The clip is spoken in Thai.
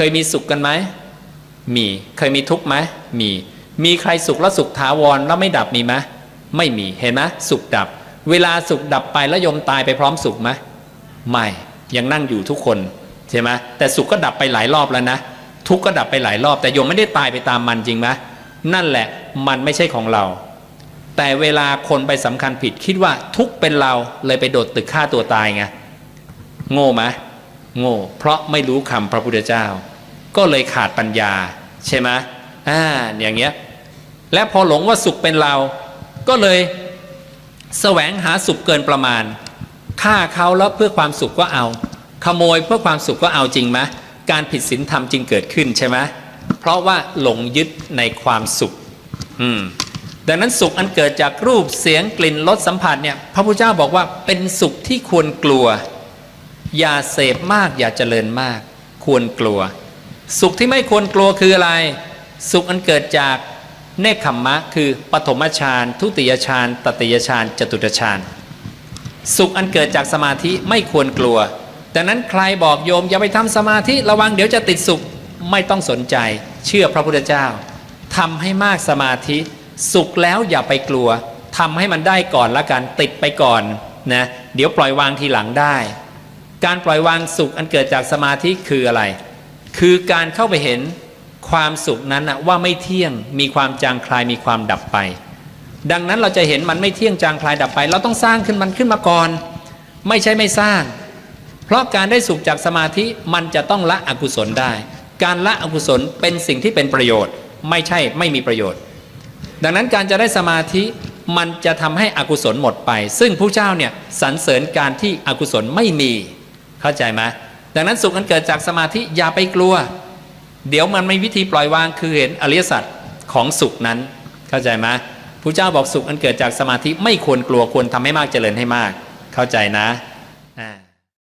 เคยมีสุขกันไหมมีเคยมีทุกข์ไหมมีมีใครสุขแล้วสุขถาวรแล้วไม่ดับมีไหมไม่มีเห็นไหมสุขดับ เวลาสุขดับไปแล้วยมตายไปพร้อมสุขไหมไม่ยังนั่งอยู่ทุกคนใช่ไหมแต่สุขก็ดับไปหลายรอบแล้วนะ ทุกข์ก็ดับไปหลายรอบ แต่โยมไม่ได้ตายไปตามมันจริงไหมนั่นแหละมันไม่ใช่ของเรา แต่เวลาคนไปสำคัญผิดคิดว่าทุกข์เป็นเราเลยไปโดดตึกฆ่าตัวตายไงโง่ไหม โง่ เพราะไม่รู้คำพระพุทธเจ้า ก็เลยขาดปัญญาใช่ไหมอ่าอย่างเงี้ยและพอหลงว่าสุขเป็นเรา ก็เลยแสวงหาสุขเกินประมาณฆ่าเขาแล้วเพื่อความสุขก็เอา ขโมยเพื่อความสุขก็เอาจริงไหมการผิดศีลธรรมจึงเกิดขึ้นใช่ไหมเพราะว่าหลงยึดในความสุข อืมดังนั้นสุขอันเกิดจากรูปเสียงกลิ่นรสสัมผัสเนี่ย พระพุทธเจ้าบอกว่าเป็นสุขที่ควรกลัว อย่าเสพมากอย่าเจริญมาก ควรกลัว สุขที่ไม่ควรกลัวคืออะไร สุขอันเกิดจากเนคขมมะ คือปฐมฌานทุติยฌานตติยฌานจตุตฌานสุขอันเกิดจากสมาธิไม่ควรกลัวดังนั้นใครบอกโยมอย่าไปทำสมาธิระวังเดี๋ยวจะติดสุขไม่ต้องสนใจ เชื่อพระพุทธเจ้าทำให้มากสมาธิ สุขแล้วอย่าไปกลัวทำให้มันได้ก่อนละกันติดไปก่อนนะเดี๋ยวปล่อยวางทีหลังได้ การปล่อยวางสุขอันเกิดจากสมาธิคืออะไร คือการเข้าไปเห็นความสุขนั้นว่าไม่เที่ยงมีความจางคลายมีความดับไป ดังนั้นเราจะเห็นมันไม่เที่ยงจางคลายดับไป เราต้องสร้างขึ้นมันขึ้นมาก่อน ไม่ใช่ไม่สร้าง เพราะการได้สุขจากสมาธิมันจะต้องละอกุศลได้ การละอกุศลเป็นสิ่งที่เป็นประโยชน์ ไม่ใช่ไม่มีประโยชน์ ดังนั้นการจะได้สมาธิมันจะทำให้อกุศลหมดไป ซึ่งผู้เจ้าเนี่ยสรรเสริญการที่อกุศลไม่มี เข้าใจไหมดังนั้นสุขมันเกิดจากสมาธิอย่าไปกลัว เดี๋ยวมันไม่วิธีปล่อยวางคือเห็นอริยสัจของสุขนั้น เข้าใจไหมพระเจ้าบอกสุขอันเกิดจากสมาธิไม่ควรกลัวควรทำให้มากเจริญให้มาก เข้าใจนะอ่า